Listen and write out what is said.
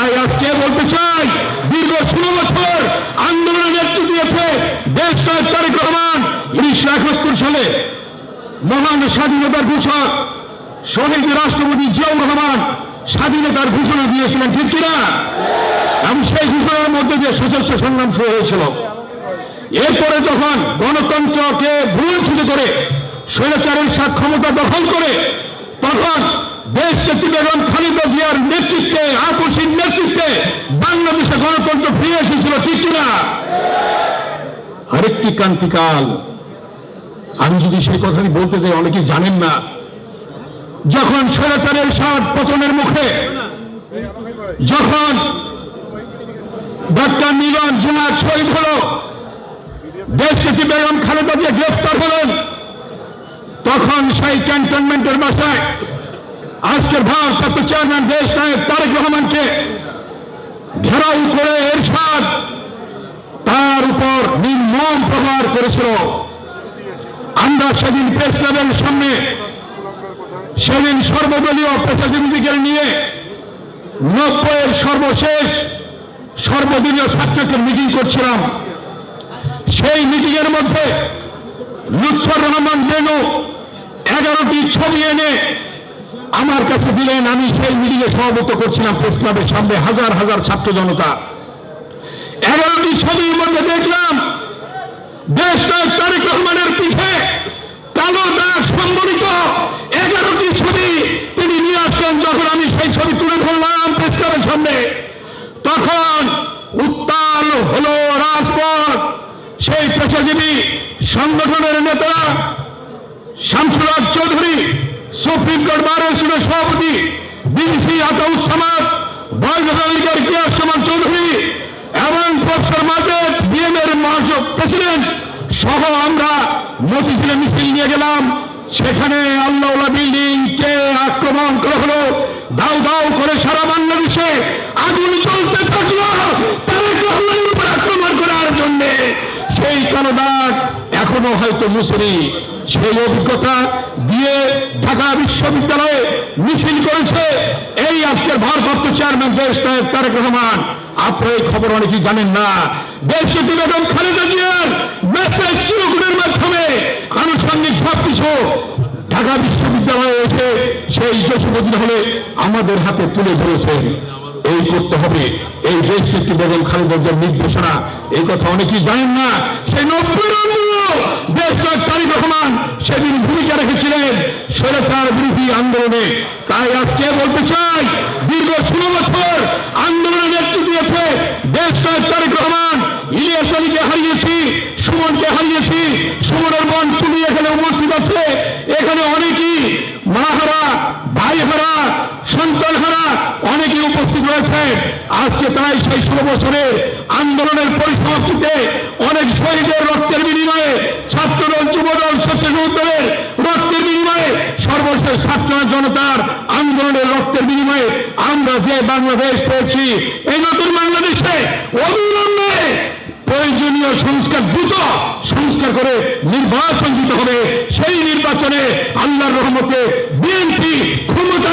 তাই আজকে বলতে চাই? দীর্ঘ ষোলো বছর আন্দোলনের নেতৃত্ব দিয়েছে দেশ নায়ক তারেক রহমান, উনিশশো একাত্তর সালে। মহান স্বাধীনতার ঘোষক শহীদ রাষ্ট্রপতি জিয়াউর রহমান স্বাধীনতার ঘোষণা দিয়েছিলেন, ঠিক কিনা? এবং সেই ঘোষণার মধ্যে দিয়ে সশস্ত্র সংগ্রাম শুরু হয়েছিল। এরপরে যখন গণতন্ত্রকে ভুলচ্ছুত করে স্বৈরাচারের সাত ক্ষমতা দখল করে, তখন দেশ নেত্রী বেগম খালেদা জিয়ার নেতৃত্বে বাংলাদেশে গণতন্ত্র ফিরে এসেছিল ঠিক কিনা? আরেকটি ক্রান্তিকাল। আমি যদি সেই কথাটি বলতে যাই অনেকে জানেন না। যখন স্বৈরাচারের সাত পতনের মুখে, যখন ডক্টর মিলন জিহাদ শহীদ হলো থেকে বেগম খালেদা জিয়া গ্রেফতার হলেন, তখন সেই ক্যান্টনমেন্টের বাসায় আজকের ভারপ্রাপ্ত চেয়ারম্যান দেশ নায়ক তারেক রহমানকে ঘেরাও করে এরশাদ, তার উপর নির্মম প্রহার করেছিল। আমরা সেদিন প্রেস ক্লাবের সামনে, সেদিন সর্বদলীয় পেশাজীবীদের নিয়ে নব্বইয়ের সর্বশেষ, সর্বদলীয় ছাত্রকে মিটিং করছিলাম। সেই মিটিং এর মধ্যে লুৎফর রহমান বেনু এগারোটি ছবি এনে আমার কাছে দিলেন, আমি সেই মিটিং এ সভাপত করছিলাম, প্রেস ক্লাবের সামনে হাজার হাজার ছাত্র জনতা। এগারোটি ছবির মধ্যে দেখলাম, দেশ নায়ক তারেক রহমানের পিঠে কালো দাগ সম্বলিত এগারোটি ছবি তিনি নিয়ে আসলেন। যখন আমি সেই ছবি তুলে ধরলাম প্রেস ক্লাবের সামনে, তখন উত্তাল হলো রাজপথ। সেই পেশাজীবী সংগঠনের নেতা Shamsuraj Chowdhury Supreme Court bar আসনের সভাপতি বিবিসি আতাউসামাদ বালগঙ্গা লীগের কিয়াস সামান চৌধুরী এবং প্রফেসর মাজেদ বিএমের প্রেসিডেন্ট সহ আমরা মতিঝিলে মিছিল নিয়ে গেলাম। সেখানে আল্লাহ বিল্ডিং কে আক্রমণ করা হলো দাউ দাউ করে সারা বাংলাদেশে আগুন চলতে থাকল উপর আক্রমণ করার জন্য। সেই কালো দাগ এখনও হয়তো মুসরি সেই অভিজ্ঞতা দিয়ে ঢাকা বিশ্ববিদ্যালয়ে মিছিল করেছে এই আজকের ভারপ্রাপ্ত চেয়ারম্যান দেশ তারেক রহমান। আপনার এই খবর অনেকেই জানেন না। দেশ বেগম খালেদা জিয়ার মেসেজ চিরকুটের মাধ্যমে আনুষঙ্গিক সবকিছু ঢাকা বিশ্ববিদ্যালয়ে এসে সেই যশোপতি হলে আমাদের হাতে তুলে ধরেছেন। এই করতে হবে। এই দেশ নেত্রী বেগম খালেদা জিয়ার নির্দেশনা, এই কথা অনেকেই জানেন না সেই নব্বই দেশ নায়ক তারিক রহমান সেদিন ভূমিকা রেখেছিলেন স্বৈরাচার বিরোধী আন্দোলনে। তাই আজকে বলতে চাই, দীর্ঘ ষোলো বছর আন্দোলনে নেতৃত্ব দিয়েছে দেশ রহমান। ইলিয়াস আলীকে হারিয়েছি, সুমনকে হারিয়েছি, সুমনের মন তুমি এখানে উপস্থিত আছে। এখানে অনেকেই মাহারা, ভাইহারা, সন্তানহারা অনেকে উপস্থিত রয়েছে। আজকে তাই সেই ষোলো বছরের আন্দোলনের পরিসমাপ্তিতে অনেক শহীদের রক্তের বিনিময়ে ছাত্রদল যুবদল স্বেচ্ছাসেবক দলের রক্তের বিনিময়ে সর্বশেষ ছাত্র জনতার আন্দোলনের রক্তের বিনিময়ে আমরা যে বাংলাদেশ পেয়েছি, এই নতুন বাংলাদেশে অবিলম্বে প্রয়োজনীয় সংস্কার দ্রুত সংস্কার করে নির্বাচন দিতে হবে। সেই নির্বাচনে আল্লাহর রহমতে বিএনপি ক্ষমতা